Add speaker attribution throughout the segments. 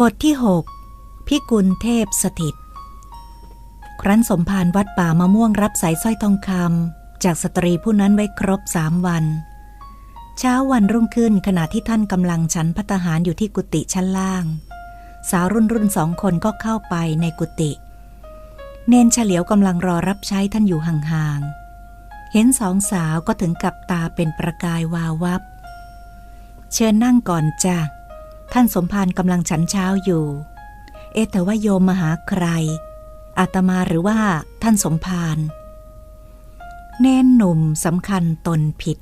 Speaker 1: บทที่ 6 พิกุลเทพสถิต ครั้นสมภารวัดป่ามะม่วงรับสายสร้อยทองคำจากสตรีผู้นั้นไว้ครบสามวัน เช้าวันรุ่งขึ้นขณะที่ท่านกำลังฉันพัตหารอยู่ที่กุฏิชั้นล่าง สาวรุ่นรุ่นสองคนก็เข้าไปในกุฏิเนนเฉลียวกำลังรอรับใช้ท่านอยู่ห่างๆ เห็นสองสาวก็ถึงกับตาเป็นประกายวาววับ เชิญนั่งก่อนจ้ะ ท่านสมภารกำลังฉันเช้าอยู่ เอ๊แต่ว่าโยมมาหาใคร อาตมาหรือว่าท่านสมภารเน้นหนุ่มสำคัญตนผิด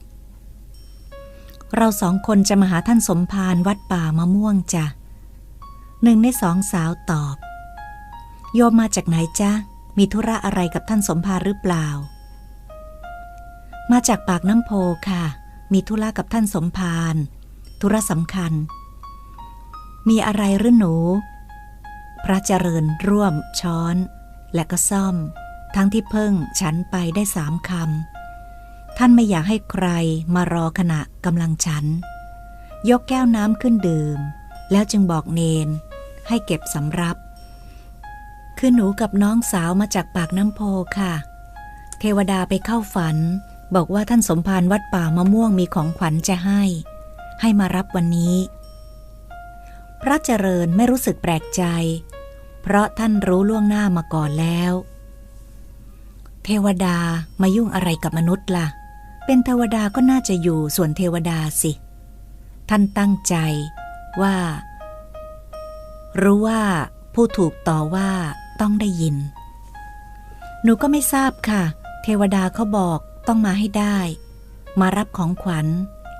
Speaker 1: เราสองคนจะมาหาท่านสมภารวัดป่ามะม่วงจ้ะหนึ่งในสองสาวตอบ โยมมาจากไหนจ๊ะมีธุระอะไรกับท่านสมภารหรือเปล่า มาจากปากน้ำโพค่ะ มีธุระกับท่านสมภารธุระสำคัญ มีอะไรหรือหนู พระเจริญร่วมช้อน และก็ซ่อม ทั้งที่เพิ่งฉันไปได้สามคำ ท่านไม่อยากให้ใครมารอขณะกำลังฉัน ยกแก้วน้ำขึ้นดื่ม แล้วจึงบอกเนน ให้เก็บสำรับ คือหนูกับน้องสาวมาจากปากน้ำโพค่ะ เทวดาไปเข้าฝัน บอกว่าท่านสมภารวัดป่ามะม่วงมีของขวัญจะให้ ให้มารับวันนี้ ระเจริญไม่รู้สึกแปลกใจ เพราะท่านรู้ล่วงหน้ามาก่อนแล้ว เทวดามายุ่งอะไรกับมนุษย์ล่ะ เป็นเทวดาก็น่าจะอยู่ส่วนเทวดาสิ ท่านตั้งใจว่า รู้ว่าผู้ถูกต่อว่าต้องได้ยิน หนูก็ไม่ทราบค่ะ เทวดาเขาบอกต้องมาให้ได้ มารับของขวัญ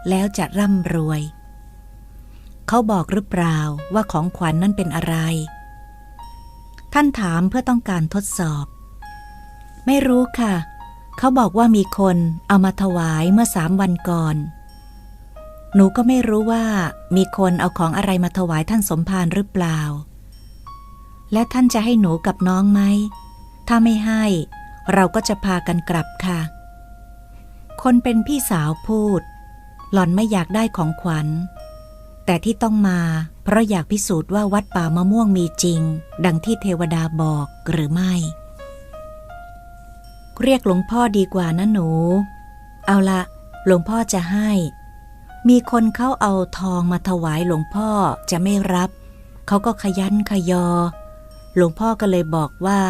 Speaker 1: แล้วจะร่ำรวย เขาบอกหรือเปล่าว่าของขวัญนนั่นเป็นอะไร ท่านถามเพื่อต้องการทดสอบ ไม่รู้ค่ะ เขาบอกว่ามีคนเอามาถวายเมื่อสามวันก่อน หนูก็ไม่รู้ว่ามีคนเอาของอะไรมาถวายท่านสมภารหรือเปล่า และท่านจะให้หนูกับน้องไหม ถ้าไม่ให้ เราก็จะพากันกลับค่ะ คนเป็นพี่สาวพูด หล่อนไม่อยากได้ของขวัญ แต่ที่ต้องมา เพราะอยากพิสูจน์ว่าวัดป่ามะม่วงมีจริง ดังที่เทวดาบอกหรือไม่ เรียกหลวงพ่อดีกว่านะหนู เอาละหลวงพ่อจะให้ มีคนเขาเอาทองมาถวายหลวงพ่อจะไม่รับ เขาก็ขยันขยอ หลวงพ่อก็เลยบอกว่า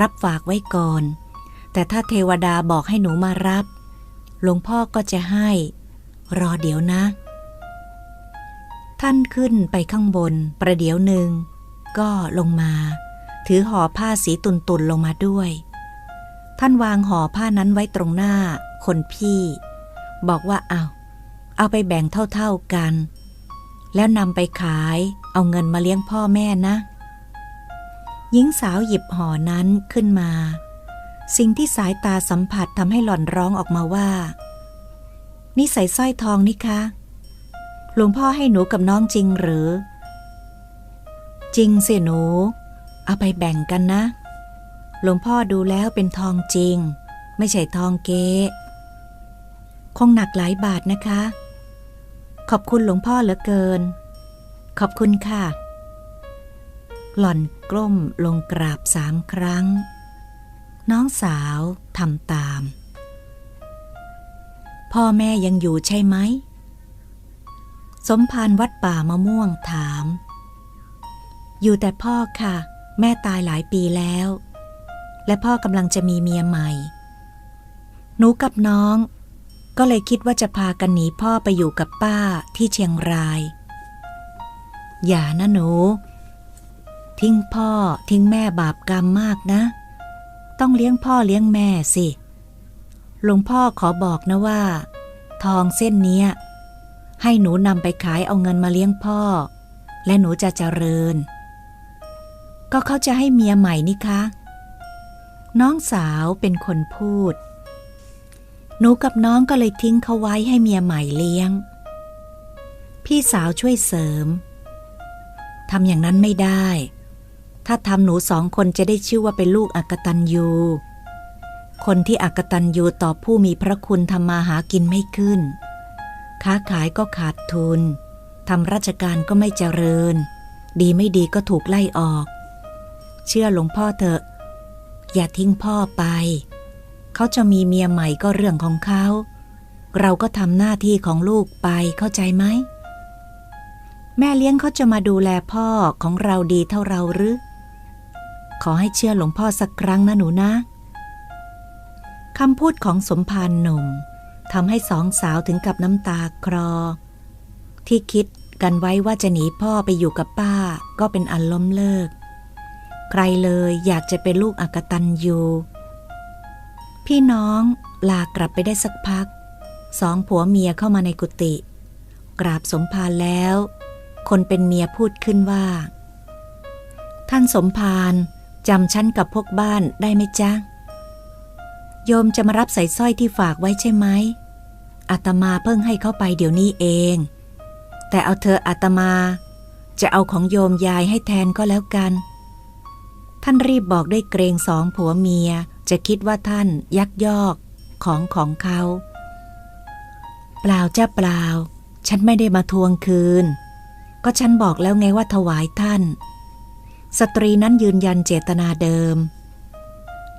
Speaker 1: รับฝากไว้ก่อน แต่ถ้าเทวดาบอกให้หนูมารับ หลวงพ่อก็จะให้ รอเดี๋ยวนะ ท่านขึ้นไปข้างบนประเดี๋ยวหนึ่ง ก็ลงมา ถือห่อผ้าสีตุนตุนๆลงมาด้วย ท่านวางห่อผ้านั้นไว้ตรงหน้า คนพี่ บอกว่าเอาเอาไปแบ่งเท่าๆกัน แล้วนำไปขายเอาเงินมาเลี้ยงพ่อแม่นะ หญิงสาวหยิบห่อนั้นขึ้นมา สิ่งที่สายตาสัมผัสทำให้หล่อนร้องออกมาว่า นี่ใส่สร้อยทองนี่คะ ลวงพ่อให้หนูกับน้องจริงหรือ จริงสิหนู เอาไปแบ่งกันนะ หลวงพ่อดูแล้วเป็นทองจริง ไม่ใช่ทองเก๊คงหนักหลายบาทนะคะ ขอบคุณหลวงพ่อเหลือเกิน ขอบคุณค่ะ หล่อนกล้มลงกราบสามครั้ง น้องสาวทำตาม พ่อแม่ยังอยู่ใช่ไหม สมภารวัดป่ามะม่วงถาม อยู่แต่พ่อค่ะ แม่ตายหลายปีแล้ว และพ่อกำลังจะมีเมียใหม่ หนูกับน้อง ก็เลยคิดว่าจะพากันหนีพ่อไปอยู่กับป้าที่เชียงราย อย่านะหนู ทิ้งพ่อทิ้งแม่บาปกรรมมากนะ ต้องเลี้ยงพ่อเลี้ยงแม่สิหลวงพ่อขอบอกนะว่า ทองเส้นเนี้ย ให้หนูนำไปขายเอาเงินมาเลี้ยงพ่อ และหนูจะเจริญ ก็เขาจะให้เมียใหม่นี่คะ น้องสาวเป็นคนพูด หนูกับน้องก็เลยทิ้งเขาไว้ให้เมียใหม่เลี้ยง พี่สาวช่วยเสริมทำอย่างนั้นไม่ได้ ถ้าทำหนูสองคนจะได้ชื่อว่าเป็นลูกอักตันยูคนที่อักตันยูต่อผู้มีพระคุณทำมาหากินไม่ขึ้น ค้าขายก็ขาดทุนทำราชการก็ไม่เจริญ ดีไม่ดีก็ถูกไล่ออก เชื่อหลวงพ่อเถอะ อย่าทิ้งพ่อไป เขาจะมีเมียใหม่ก็เรื่องของเขา เราก็ทำหน้าที่ของลูกไปเข้าใจไหม แม่เลี้ยงเขาจะมาดูแลพ่อของเราดีเท่าเราหรือ ขอให้เชื่อหลวงพ่อสักครั้งนะหนูนะคำพูดของสมภารหนุ่ม ทำให้สองสาวถึงกับน้ำตาคลอ ที่คิดกันไว้ว่าจะหนีพ่อไปอยู่กับป้าก็เป็นอันล้มเลิก ใครเลยอยากจะเป็นลูกอักตันยูพี่น้องลากลับไปได้สักพัก สองผัวเมียเข้ามาในกุฏิกราบสมภารแล้ว คนเป็นเมียพูดขึ้นว่า ท่านสมภารจำฉันกับพวกบ้านได้ไหมจ๊ะ โยมจะมารับใส่สร้อยที่ฝากไว้ใช่ไหมอาตมาเพิ่งให้เข้าไปเดี๋ยวนี้เอง แต่เอาเธออาตมา จะเอาของโยมยายให้แทนก็แล้วกัน ท่านรีบบอกด้วยเกรงสองผัวเมียจะคิดว่าท่านยักยอกของของเขา เปล่าจ้าเปล่า ฉันไม่ได้มาทวงคืน ก็ฉันบอกแล้วไงว่าถวายท่าน สตรีนั้นยืนยันเจตนาเดิม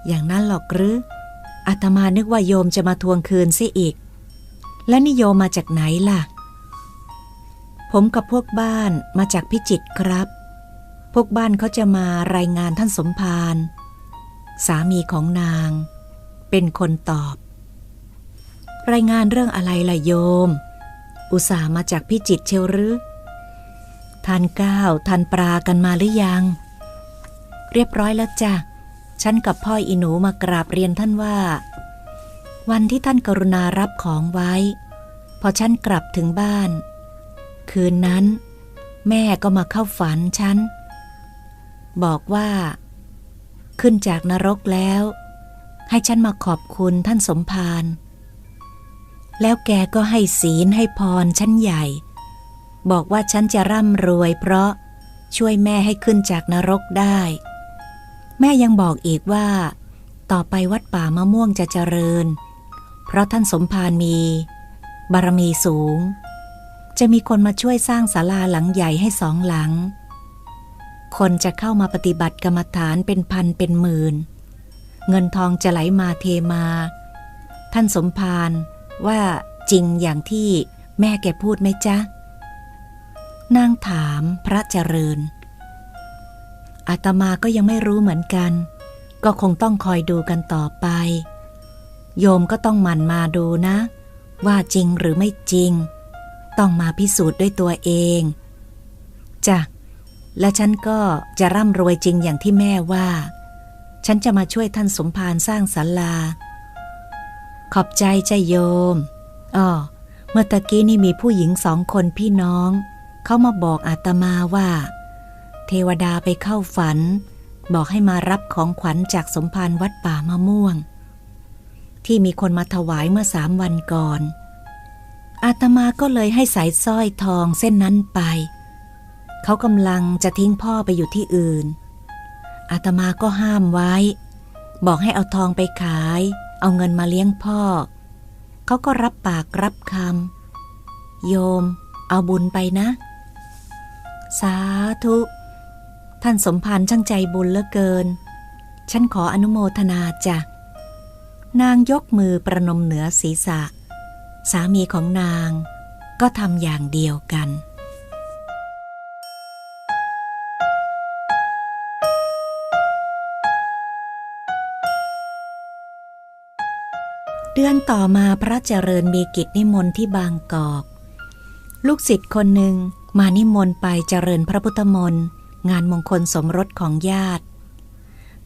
Speaker 1: อย่างนั้นหรอกหรือ อาตมานึกว่าโยมจะมาทวงคืนซิอีก และนิโยมมาจากไหนล่ะ ผมกับพวกบ้านมาจากพิจิตครับ พวกบ้านเขาจะมารายงานท่านสมภารสามีของนาง เป็นคนตอบ รายงานเรื่องอะไรล่ะโยม อุตส่าห์มาจากพิจิตเชียวหรือทานก้าวทานปลากันมาหรือยัง เรียบร้อยแล้วจ้ะ ฉันกับพ่ออีหนูมากราบเรียนท่านว่า วันที่ท่านกรุณารับของไว้ พอฉันกลับถึงบ้าน คืนนั้น แม่ก็มาเข้าฝันฉัน บอกว่า ขึ้นจากนรกแล้ว ให้ฉันมาขอบคุณท่านสมภารแล้วแกก็ให้ศีลให้พรฉันใหญ่ บอกว่าฉันจะร่ำรวยเพราะช่วยแม่ให้ขึ้นจากนรกได้ แม่ยังบอกอีกว่า ต่อไปวัดป่ามะม่วงจะเจริญ เพราะท่านสมภารมี บารมีสูง จะมีคนมาช่วยสร้างศาลาหลังใหญ่ให้สองหลัง คนจะเข้ามาปฏิบัติกรรมฐานเป็นพันเป็นหมื่น เงินทองจะไหลมาเทมา ท่านสมภารว่าจริงอย่างที่แม่แกพูดไหมจ๊ะ นางถามพระเจริญ อาตมาก็ยังไม่รู้เหมือนกัน ก็คงต้องคอยดูกันต่อไป โยมก็ต้องหมั่นมาดูนะ ว่าจริงหรือไม่จริง ต้องมาพิสูจน์ด้วยตัวเองจ้ะและฉันก็จะร่ำรวยจริงอย่างที่แม่ว่า ฉันจะมาช่วยท่านสมภารสร้างศาลา ขอบใจใจโยมอ้อเมื่อตะกี้นี่มีผู้หญิงสองคนพี่น้อง เขามาบอกอาตมาว่า เทวดาไปเข้าฝัน บอกให้มารับของขวัญจากสมภารวัดป่ามะม่วง ที่มีคนมาถวายเมื่อสามวันก่อน อาตมาก็เลยให้สายสร้อยทองเส้นนั้นไป เขากำลังจะทิ้งพ่อไปอยู่ที่อื่น อาตมาก็ห้ามไว้ บอกให้เอาทองไปขาย เอาเงินมาเลี้ยงพ่อ เขาก็รับปากรับคำโยม เอาบุญไปนะ สาธุ ท่านสมภารช่างใจบุญเหลือเกิน ฉันขออนุโมทนาจ้ะ นางยกมือประนมเหนือศีรษะ สามีของนางก็ทำอย่างเดียวกันเดือนต่อมาพระเจริญมีกิจนิมนต์ที่บางกอก ลูกศิษย์คนหนึ่งมานิมนต์ไปเจริญพระพุทธมนต์ งานมงคลสมรสของญาติ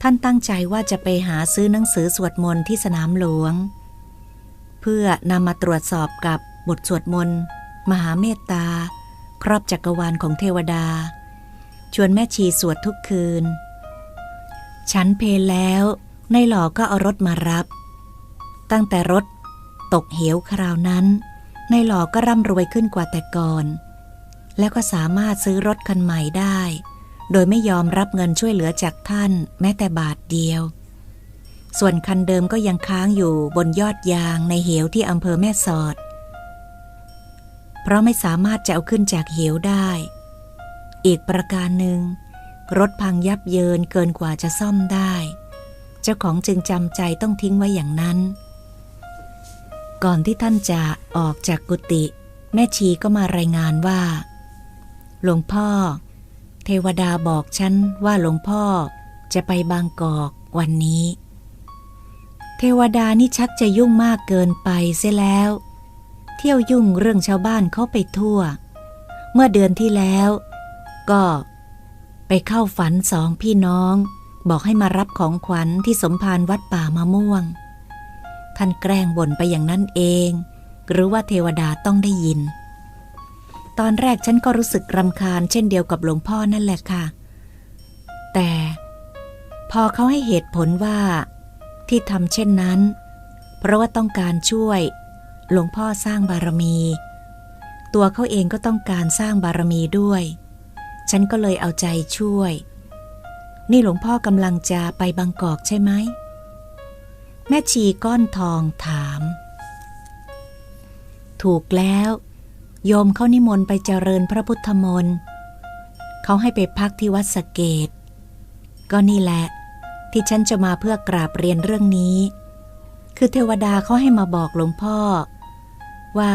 Speaker 1: ท่านตั้งใจว่าจะไปหาซื้อหนังสือสวดมนต์ที่สนามหลวง เพื่อนำมาตรวจสอบกับบทสวดมนต์ มหาเมตตา ครอบจักรวาลของเทวดา ชวนแม่ชีสวดทุกคืน ฉันเพลแล้วในหล่อก็เอารถมารับ ตั้งแต่รถตกเหวคราวนั้น ในหล่อก็ร่ำรวยขึ้นกว่าแต่ก่อน แล้วก็สามารถซื้อรถคันใหม่ได้ โดยไม่ยอมรับเงินช่วยเหลือจากท่านแม้แต่บาทเดียว ส่วนคันเดิมก็ยังค้างอยู่บนยอดยางในเหวที่อำเภอแม่สอด เพราะไม่สามารถจะเอาขึ้นจากเหวได้ อีกประการหนึ่ง รถพังยับเยินเกินกว่าจะซ่อมได้ เจ้าของจึงจำใจต้องทิ้งไว้อย่างนั้น ก่อนที่ท่านจะออกจากกุฏิแม่ชีก็มารายงานว่า หลวงพ่อ เทวดาบอกฉันว่าหลวงพ่อจะไปบางกอกวันนี้ เทวดานี่ชักจะยุ่งมากเกินไปเสียแล้ว เที่ยวยุ่งเรื่องชาวบ้านเขาไปทั่ว เมื่อเดือนที่แล้ว ก็ไปเข้าฝันสองพี่น้อง บอกให้มารับของขวัญที่สมภารวัดป่ามะม่วง ท่านแกล้งบ่นไปอย่างนั้นเอง หรือว่าเทวดาต้องได้ยิน ตอนแรกฉันก็รู้สึกรำคาญเช่นเดียวกับหลวงพ่อนั่นแหละค่ะ แต่พอเขาให้เหตุผลว่า ที่ทำเช่นนั้น เพราะว่าต้องการช่วย หลวงพ่อสร้างบารมี ตัวเขาเองก็ต้องการสร้างบารมีด้วย ฉันก็เลยเอาใจช่วย นี่หลวงพ่อกำลังจะไปบางกอกใช่ไหม แม่ชีก้อนทองถาม ถูกแล้ว โยมเขานิมนต์ไปเจริญพระพุทธมนต์เขาให้ไปพักที่วัดสเกต ก็นี่แหละ ที่ฉันจะมาเพื่อกราบเรียนเรื่องนี้ คือเทวดาเขาให้มาบอกหลวงพ่อ ว่า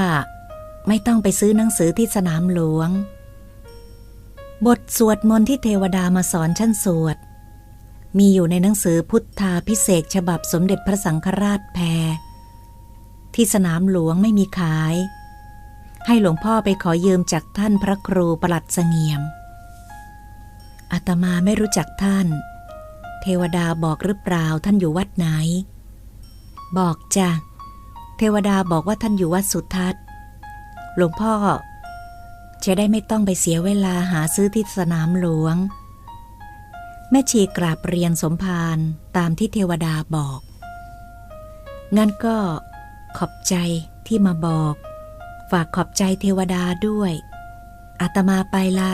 Speaker 1: ไม่ต้องไปซื้อหนังสือที่สนามหลวง บทสวดมนต์ที่เทวดามาสอนฉันสวด มีอยู่ในหนังสือพุทธาพิเศษฉบับสมเด็จพระสังฆราชแพรที่สนามหลวงไม่มีขาย ให้หลวงพ่อไปขอยืมจากท่านพระครูประหลัดเสงี่ยม อาตมาไม่รู้จักท่าน เทวดาบอกหรือเปล่าท่านอยู่วัดไหน บอกจ้ะ เทวดาบอกว่าท่านอยู่วัดสุทัศน์ หลวงพ่อ จะได้ไม่ต้องไปเสียเวลาหาซื้อที่สนามหลวง แม่ชีกราบเรียนสมภารตามที่เทวดาบอก งั้นก็ขอบใจที่มาบอก ฝากขอบใจเทวดาด้วยอาตมาไปละ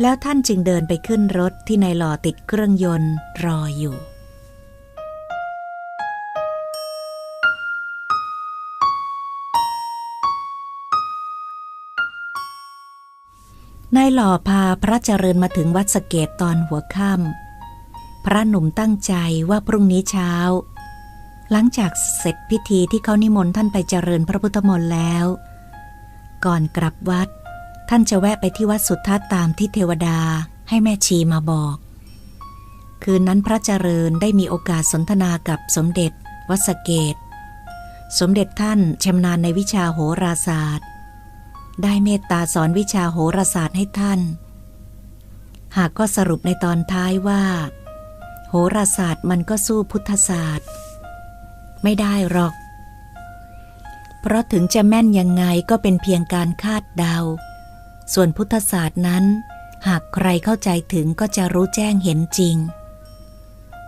Speaker 1: แล้วท่านจึงเดินไปขึ้นรถที่นายหล่อติดเครื่องยนต์รออยู่นายหล่อพาพระเจริญมาถึงวัดสเกตตอนหัวค่ำพระหนุ่มตั้งใจว่าพรุ่งนี้เช้า หลังจากเสร็จพิธีที่เขานิมนต์ท่านไปเจริญพระพุทธมนต์แล้ว ก่อนกลับวัด ท่านจะแวะไปที่วัดสุทัศน์ตามที่เทวดาให้แม่ชีมาบอก คืนนั้นพระเจริญได้มีโอกาสสนทนากับสมเด็จ วัสเกต สมเด็จท่านชำนาญในวิชาโหราศาสตร์ ได้เมตตาสอนวิชาโหราศาสตร์ให้ท่าน หากก็สรุปในตอนท้ายว่า โหราศาสตร์มันก็สู้พุทธศาสตร์ ไม่ได้หรอก เพราะถึงจะแม่นยังไงก็เป็นเพียงการคาดเดา ส่วนพุทธศาสตร์นั้น หากใครเข้าใจถึงก็จะรู้แจ้งเห็นจริง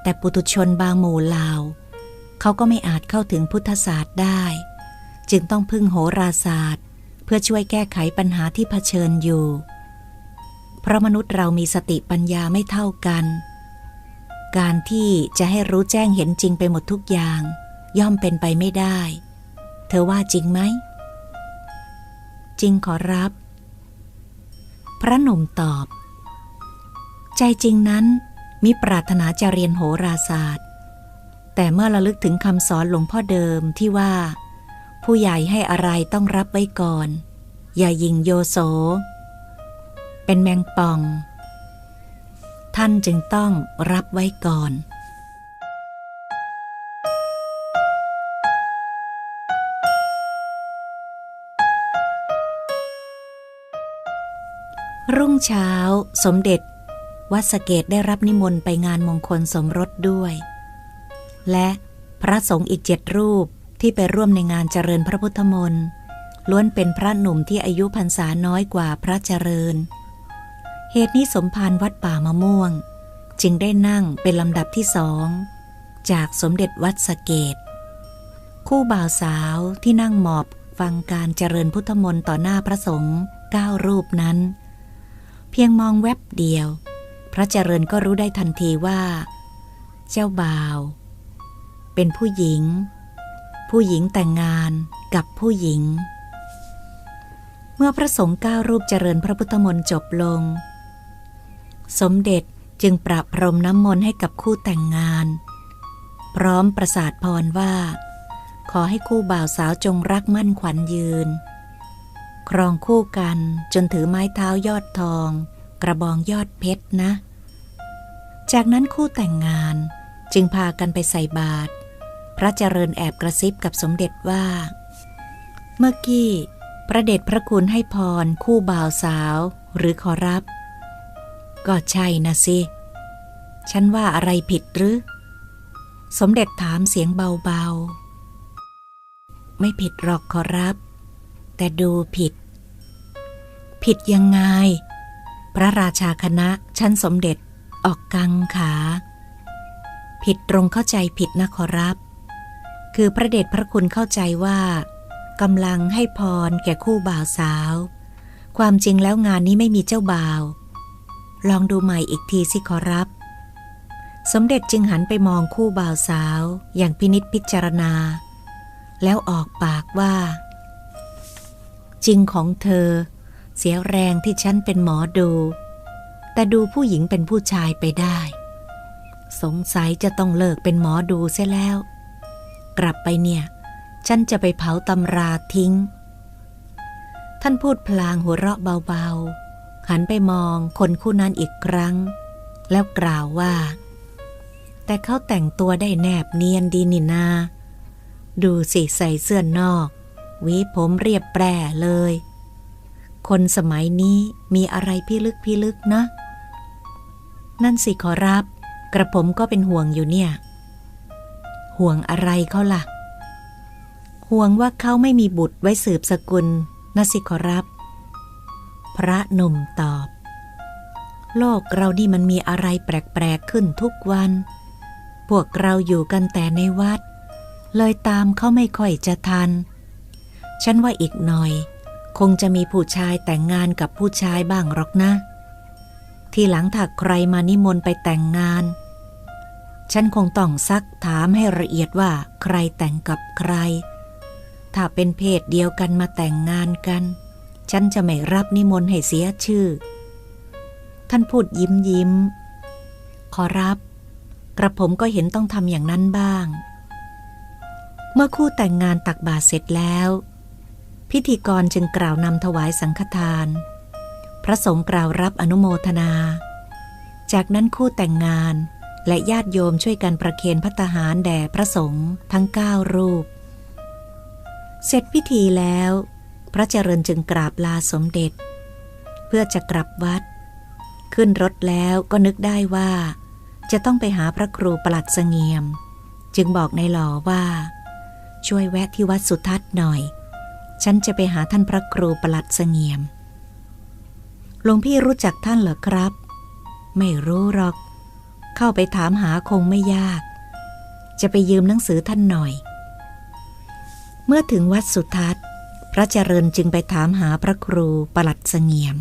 Speaker 1: แต่ปุถุชนบางหมู่เหล่าเขาก็ไม่อาจเข้าถึงพุทธศาสตร์ได้ จึงต้องพึ่งโหราศาสตร์ เพื่อช่วยแก้ไขปัญหาที่เผชิญอยู่ เพราะมนุษย์เรามีสติปัญญาไม่เท่ากัน การที่จะให้รู้แจ้งเห็นจริงไปหมดทุกอย่าง ย่อมเป็นไปไม่ได้ เธอว่าจริงไหม จริงขอรับ พระหนุ่มตอบ ใจจริงนั้นมิปรารถนาจะเรียนโหราศาสตร์ แต่เมื่อระลึกถึงคำสอนหลวงพ่อเดิมที่ว่า ผู้ใหญ่ให้อะไรต้องรับไว้ก่อน อย่ายิงโยโส เป็นแมงป่อง ท่านจึงต้องรับไว้ก่อน รุ่งเช้า สมเด็จ วัดสเกตได้รับนิมนต์ไปงานมงคลสมรสด้วย และพระสงฆ์อีกเจ็ดรูปที่ไปร่วมในงานเจริญพระพุทธมนต์ล้วนเป็นพระหนุ่มที่อายุพรรษาน้อยกว่าพระเจริญ เหตุนี้สมภารวัดป่ามะม่วง จึงได้นั่งเป็นลำดับที่สอง จากสมเด็จวัดสเกต คู่บ่าวสาวที่นั่งหมอบฟังการเจริญพุทธมนต์ต่อหน้าพระสงฆ์เก้ารูปนั้น เพียงมองแวบเดียว พระเจริญก็รู้ได้ทันทีว่า เจ้าบ่าว เป็นผู้หญิง ผู้หญิงแต่งงานกับผู้หญิง เมื่อพระสงฆ์ก้ารูปเจริญพระพุทธมนต์จบลง สมเด็จจึงประพรมน้ำมนต์ให้กับคู่แต่งงาน พร้อมประสาทพรว่า ขอให้คู่บ่าวสาวจงรักมั่นขวัญยืน ครองคู่กันจนถือไม้เท้ายอดทอง กระบองยอดเพชรนะ จากนั้นคู่แต่งงานจึงพากันไปใส่บาตรพระเจริญแอบกระซิบกับสมเด็จว่า เมื่อกี้พระเดชพระคุณให้พรคู่บ่าวสาวหรือขอรับ ก็ใช่นะสิ ฉันว่าอะไรผิดหรือ สมเด็จถามเสียงเบาๆ ไม่ผิดหรอกขอรับ แต่ดูผิด ผิดยังไง พระราชาคณะชั้นสมเด็จออกกังขา ผิดตรงเข้าใจผิดนะขอรับ คือพระเดชพระคุณเข้าใจว่ากำลังให้พรแก่คู่บ่าวสาว ความจริงแล้วงานนี้ไม่มีเจ้าบ่าว ลองดูใหม่อีกทีสิขอรับ สมเด็จจึงหันไปมองคู่บ่าวสาวอย่างพินิษพิจารณา แล้วออกปากว่า จริงของเธอ เสียแรงที่ฉันเป็นหมอดู แต่ดูผู้หญิงเป็นผู้ชายไปได้ สงสัยจะต้องเลิกเป็นหมอดูเสียแล้ว กลับไปเนี่ย ฉันจะไปเผาตำราทิ้ง ท่านพูดพลางหัวเราะเบาๆ หันไปมองคนคู่นั้นอีกครั้ง แล้วกล่าวว่า แต่เขาแต่งตัวได้แนบเนียนดีนี่นา ดูสิใส่เสื้อนอก วีผมเรียบแปรเลย คนสมัยนี้มีอะไรพิลึกพิลึกนะ นั่นสิขอรับ กระผมก็เป็นห่วงอยู่เนี่ย ห่วงอะไรเขาล่ะ ห่วงว่าเขาไม่มีบุตรไว้สืบสกุลนะสิขอรับ พระหนุ่มตอบ โลกเรานี่มันมีอะไรแปลกๆขึ้นทุกวัน พวกเราอยู่กันแต่ในวัด เลยตามเขาไม่ค่อยจะทัน ฉันว่าอีกหน่อย คงจะมีผู้ชายแต่งงานกับผู้ชายบ้างหรอกนะ ทีหลังถ้าใครมานิมนต์ไปแต่งงาน ฉันคงต้องซักถามให้ละเอียดว่าใครแต่งกับใคร ถ้าเป็นเพศเดียวกันมาแต่งงานกัน ฉันจะไม่รับนิมนต์ให้เสียชื่อ ท่านพูดยิ้มยิ้ม ขอรับ กระผมก็เห็นต้องทำอย่างนั้นบ้างเมื่อคู่แต่งงานตักบาตรเสร็จแล้ว พิธีกรจึงกล่าวนำถวายสังฆทาน พระสงฆ์กล่าวรับอนุโมทนา จากนั้นคู่แต่งงานและญาติโยมช่วยกันประเคนพัตหารแด่พระสงฆ์ทั้งเก้ารูป เสร็จพิธีแล้ว พระเจริญจึงกราบลาสมเด็จ เพื่อจะกลับวัด ขึ้นรถแล้วก็นึกได้ว่า จะต้องไปหาพระครูประหลัดเสงียม จึงบอกในหล่อว่า ช่วยแวะที่วัดสุทัศน์หน่อย ฉันจะไปหาท่านพระครูประหลัดเสงียม หลวงพี่รู้จักท่านเหรอครับ ไม่รู้หรอก เข้าไปถามหาคงไม่ยาก จะไปยืมหนังสือท่านหน่อย เมื่อถึงวัดสุทัศน์ พระเจริญจึงไปถามหาพระครูประหลัดเสงียม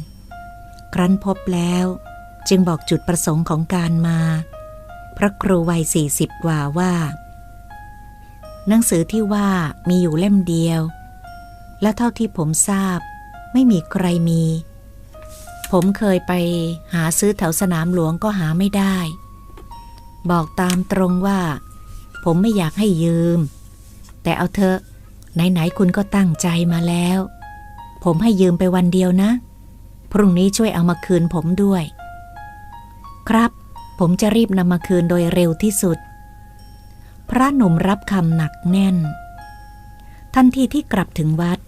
Speaker 1: ครั้นพบแล้วจึงบอกจุดประสงค์ของการมา พระครูวัยสี่สิบกว่าว่า หนังสือที่ว่ามีอยู่เล่มเดียว และเท่าที่ผมทราบ ไม่มีใครมี ผมเคยไปหาซื้อแถวสนามหลวงก็หาไม่ได้ บอกตามตรงว่า ผมไม่อยากให้ยืม แต่เอาเถอะไหนๆคุณก็ตั้งใจมาแล้ว ผมให้ยืมไปวันเดียวนะ พรุ่งนี้ช่วยเอามาคืนผมด้วย ครับ ผมจะรีบนำมาคืนโดยเร็วที่สุด พระหนุ่มรับคำหนักแน่น ทันทีที่กลับถึงวัด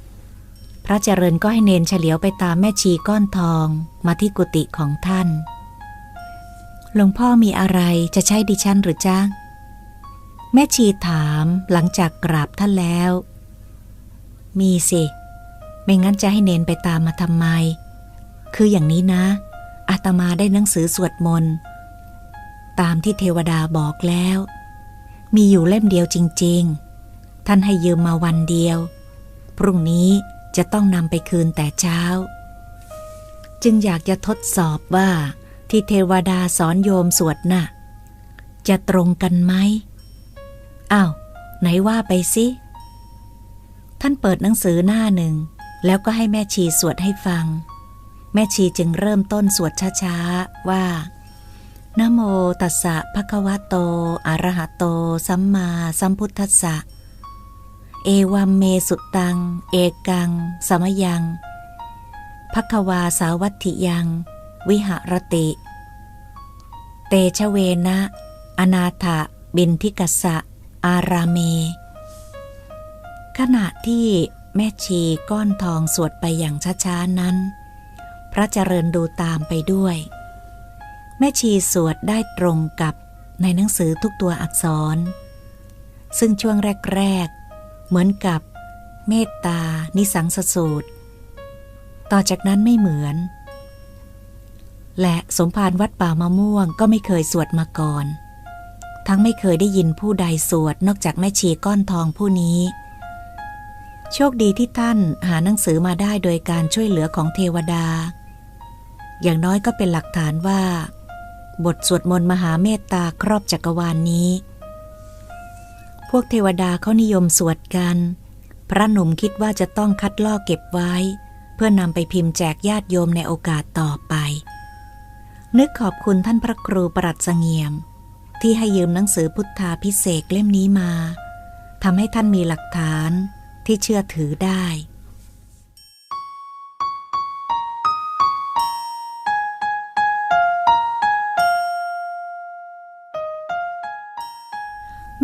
Speaker 1: พระเจริญก็ให้เนนเฉลียวไปตามแม่ชีก้อนทองมาที่กุฏิของท่าน หลวงพ่อมีอะไรจะใช้ดิฉันหรือจ้าแม่ชีถามหลังจากกราบท่านแล้ว มีสิ ไม่งั้นจะให้เนนไปตามมาทำไม คืออย่างนี้นะ อาตมาได้หนังสือสวดมนต์ ตามที่เทวดาบอกแล้ว มีอยู่เล่มเดียวจริง ๆ ท่านให้ยืมมาวันเดียว พรุ่งนี้ จะต้องนำไปคืนแต่เช้า จึงอยากจะทดสอบว่าที่เทวดาสอนโยมสวดน่ะ จะตรงกันไหมอ้าวไหนว่าไปสิท่านเปิดหนังสือหน้าหนึ่ง แล้วก็ให้แม่ชีสวดให้ฟัง แม่ชีจึงเริ่มต้นสวดช้าๆ ว่านะโมตัสสะภะคะวะโต อะระหะโต สัมมาสัมพุทธัสสะ เอวัมเมสุตัง เอกัง สมยังภควาสาวัตถิยัง วิหรติ เตชะเวนะ อนาถบินทิกัสสะ อาราเม ขณะที่แม่ชีก้อนทองสวดไปอย่างช้าๆนั้น พระเจริญดูตามไปด้วย แม่ชีสวดได้ตรงกับในหนังสือทุกตัวอักษร ซึ่งช่วงแรกๆ เหมือนกับ เมตตา นิสังสสูตร ต่อจากนั้นไม่เหมือน และสมภารวัดป่ามะม่วงก็ไม่เคยสวดมาก่อน ทั้งไม่เคยได้ยินผู้ใดสวดนอกจากแม่ชีก้อนทองผู้นี้ โชคดีที่ท่านหาหนังสือมาได้โดยการช่วยเหลือของเทวดา อย่างน้อยก็เป็นหลักฐานว่า บทสวดมนต์มหาเมตตาครอบจักรวาลนนี้ วกเทวดาเขานิยมสวดกัน พระหนุ่มคิดว่าจะต้องคัดลอกเก็บไว้ เพื่อนำไปพิมพ์แจกญาติโยมในโอกาสต่อไป นึกขอบคุณท่านพระครูประหลัดเสงี่ยม ที่ให้ยืมหนังสือพุทธาพิเศษเล่มนี้มาทำให้ท่านมีหลักฐานที่เชื่อถือได้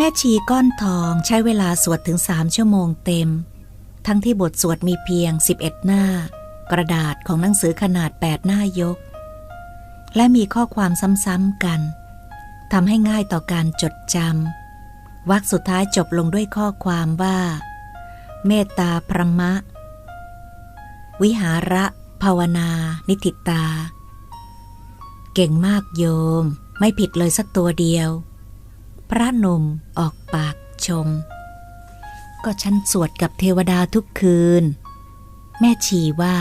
Speaker 1: ม่ชีก้อนทองใช้เวลาสวดถึงสามชั่วโมงเต็ม ทั้งที่บทสวดมีเพียง 11 หน้า กระดาษของหนังสือขนาด 8 หน้ายก และมีข้อความซ้ำๆกันทำให้ง่ายต่อการจดจำวรรคสุดท้ายจบลงด้วยข้อความว่า เมตตาพรมะ วิหาระภาวนา นิติตา เก่งมากโยม ไม่ผิดเลยสักตัวเดียว พระนุ่มออกปากชม ก็ฉันสวดกับเทวดาทุกคืน แม่ชีว่า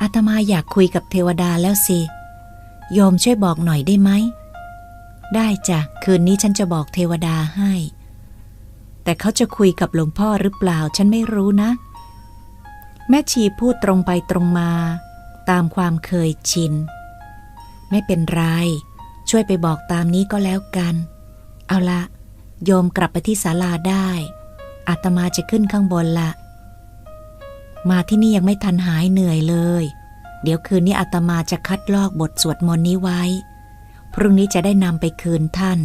Speaker 1: อาตมาอยากคุยกับเทวดาแล้วสิ โยมช่วยบอกหน่อยได้ไหม ได้จ้ะ คืนนี้ฉันจะบอกเทวดาให้ แต่เขาจะคุยกับหลวงพ่อหรือเปล่าฉันไม่รู้นะ แม่ชีพูดตรงไปตรงมา ตามความเคยชิน ไม่เป็นไร ช่วยไปบอกตามนี้ก็แล้วกัน เอาละโยมกลับไปที่ศาลาได้อาตมาจะขึ้นข้างบนละ มาที่นี่ยังไม่ทันหายเหนื่อยเลย เดี๋ยวคืนนี้อาตมาจะคัดลอกบทสวดมนต์นี้ไว้ พรุ่งนี้จะได้นำไปคืนท่าน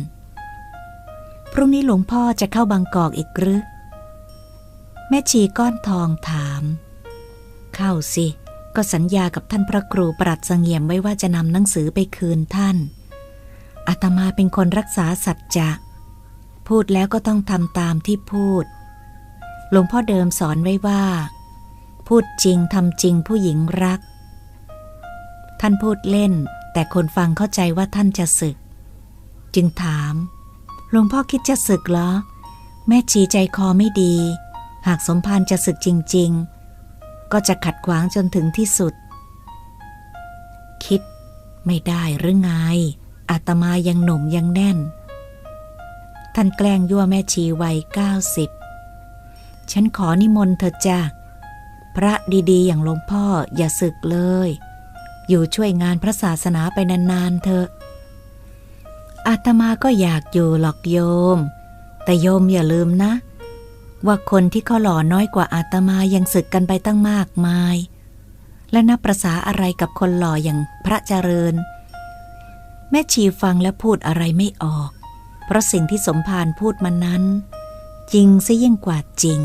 Speaker 1: พรุ่งนี้หลวงพ่อจะเข้าบางกอกอีกหรือแม่ชีก้อนทองถาม เข้าสิ ก็สัญญากับท่านพระครูปรัดเสงี่ยมไว้ว่าจะนำหนังสือไปคืนท่าน อาตมาเป็นคนรักษาสัจจะ พูดแล้วก็ต้องทำตามที่พูด หลวงพ่อเดิมสอนไว้ว่า พูดจริงทำจริงผู้หญิงรัก ท่านพูดเล่น แต่คนฟังเข้าใจว่าท่านจะศึก จึงถามหลวงพ่อคิดจะศึกเหรอ แม่ชีใจคอไม่ดี หากสมภารจะศึกจริง ๆ ก็จะขัดขวางจนถึงที่สุด คิดไม่ได้หรือไง อาตมายังหนุ่มยังแน่น ท่านแกล้งยั่วแม่ชีวัยเก้าสิบฉันขอนิมนต์เธอจ้าพระดีๆ อย่างหลวงพ่ออย่าศึกเลย อยู่ช่วยงานพระศาสนาไปนานๆเถอะอาตมาก็อยากอยู่หรอกโยม แต่โยมอย่าลืมนะ ว่าคนที่เขาหล่อน้อยกว่าอาตมายังศึกกันไปตั้งมากมาย และนับประษาอะไรกับคนหล่ออย่างพระเจริญ แม่ชีฟังและพูดอะไรไม่ออก เพราะสิ่งที่สมภารพูดมานั้น จริงซะยิ่งกว่าจริง